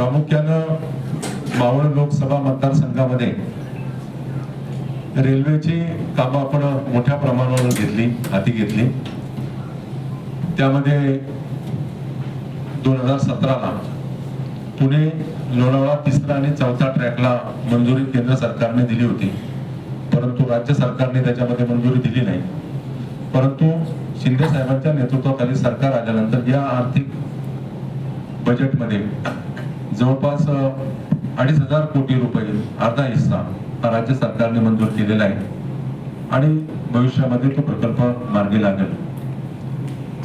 प्रामुख्यानं मावळ लोकसभा मतदारसंघामध्ये रेल्वेची कामं आपण मोठ्या प्रमाणावर घेतली हाती घेतली. त्यामध्ये दोन हजार सतराला पुणे लोणावळा तिसरा आणि चौथा ट्रॅकला मंजुरी केंद्र सरकारने दिली होती. परंतु राज्य सरकारने त्याच्यामध्ये मंजुरी दिली नाही. परंतु शिंदे साहेबांच्या नेतृत्वाखाली सरकार आल्यानंतर या आर्थिक बजेटमध्ये जवळपास अडीच हजार कोटी रुपये अर्धा हिस्सा हा राज्य सरकारने मंजूर केलेला आहे. आणि भविष्यामध्ये तो प्रकल्प मार्गी लागेल.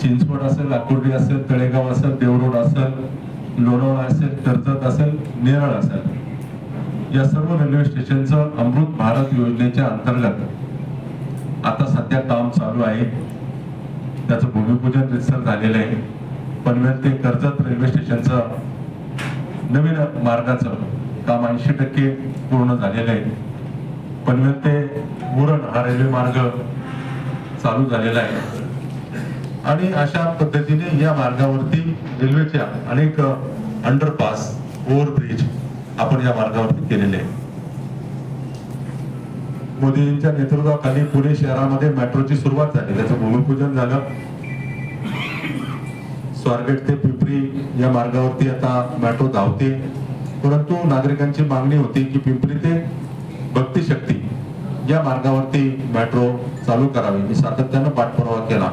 चिंचवड असेल लाकुर्डी असेल तळेगाव असेल देवरोड असेल लोणावळा असेल कर्जत असेल नेरळ असेल. या सर्व रेल्वे स्टेशनचं अमृत भारत योजनेच्या अंतर्गत आता सध्या काम चालू आहे. त्याचं भूमिपूजन रितसर झालेलं आहे. पनवेल ते कर्जत रेल्वे स्टेशनचं नवीन मार्गाचं काम ऐंशी टक्के पूर्ण झालेलं आहे. पनवेल ते मुरण हा रेल्वे मार्ग चालू झालेला आहे. आणि अशा पद्धतीने या मार्गावरती रेल्वेच्या अनेक अंडरपास ओव्हरब्रिज आपण या मार्गावरती केलेले आहे. मोदींच्या नेतृत्वाखाली पुणे शहरामध्ये मेट्रोची सुरुवात झाली. त्याचं भूमिपूजन झालं. स्वारगेट ते पिंपरी या मार्गावरती आता मेट्रो धावते. परंतु नागरिकांची मागणी होती की पिंपरी ते भक्ती शक्ती या मार्गावरती मेट्रो चालू करावी. मी सातत्यानं पाठपुरावा केला.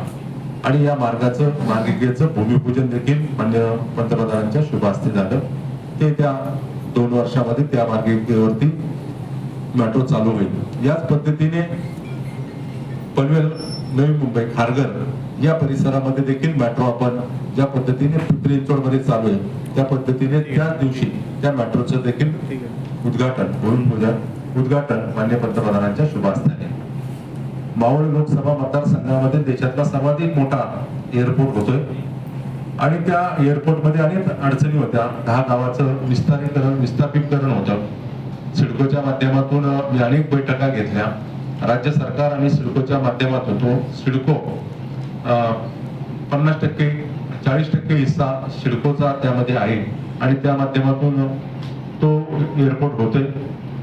आणि या मार्गाचं मार्गिकेचं भूमिपूजन देखील मान्य पंतप्रधानांच्या शुभ हस्ते झालं. ते त्या दोन वर्षामध्ये त्या मार्गिकेवरती मेट्रो चालू होईल. याच पद्धतीने पनवेल नवी मुंबई खारघर या परिसरामध्ये देखील मेट्रो आपण ज्या पद्धतीने पिंपरी मध्ये चालू आहे त्या पद्धतीने त्याच दिवशी त्या मेट्रोचं देखील उद्घाटन भूमिपूजन उद्घाटन मान्य पंतप्रधानांच्या शुभास्थाने. मावळ लोकसभा मतदारसंघामध्ये देशातला सर्वाधिक मोठा एअरपोर्ट होतोय. आणि त्या एअरपोर्टमध्ये अनेक अडचणी होत्या. दहा गावाचं विस्तारीकरण विस्थापितकरण होतं. सिडकोच्या माध्यमातून मी अनेक बैठका घेतल्या. राज्य सरकार आणि सिडकोच्या माध्यमातून तो सिडको पन्नास टक्के चाळीस टक्के हिस्सा सिडकोचा त्यामध्ये आहे. आणि त्या माध्यमातून तो एअरपोर्ट होतोय.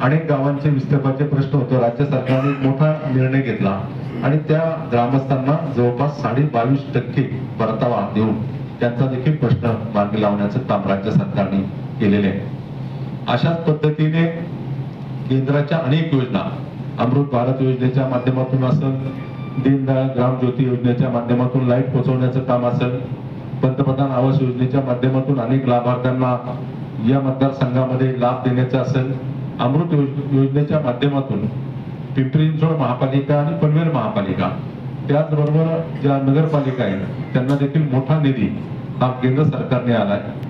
अनेक गावांचे विस्थापाचे प्रश्न होतो. राज्य सरकारने मोठा निर्णय घेतला. आणि त्या ग्रामस्थांना जवळपास साडे बावीस टक्के परतावा देऊन त्यांचा देखील प्रश्न मार्गी लावण्याचं काम राज्य सरकारने केलेले आहे. अशाच पद्धतीने केंद्राच्या अनेक योजना अमृत भारत योजनेच्या माध्यमातून असेल दीनदयाळ ग्राम ज्योती योजनेच्या माध्यमातून लाइट पोहोचवण्याचं काम असेल पंतप्रधान आवास योजनेच्या माध्यमातून अनेक लाभार्थ्यांना या मतदारसंघामध्ये लाभ देण्याचा असेल अमृत योज- योजनेच्या माध्यमातून पिंपरी चिंचवड महापालिका आणि पनवेल महापालिका त्याचबरोबर ज्या नगरपालिका आहेत त्यांना देखील मोठा निधी हा केंद्र सरकारने आला आहे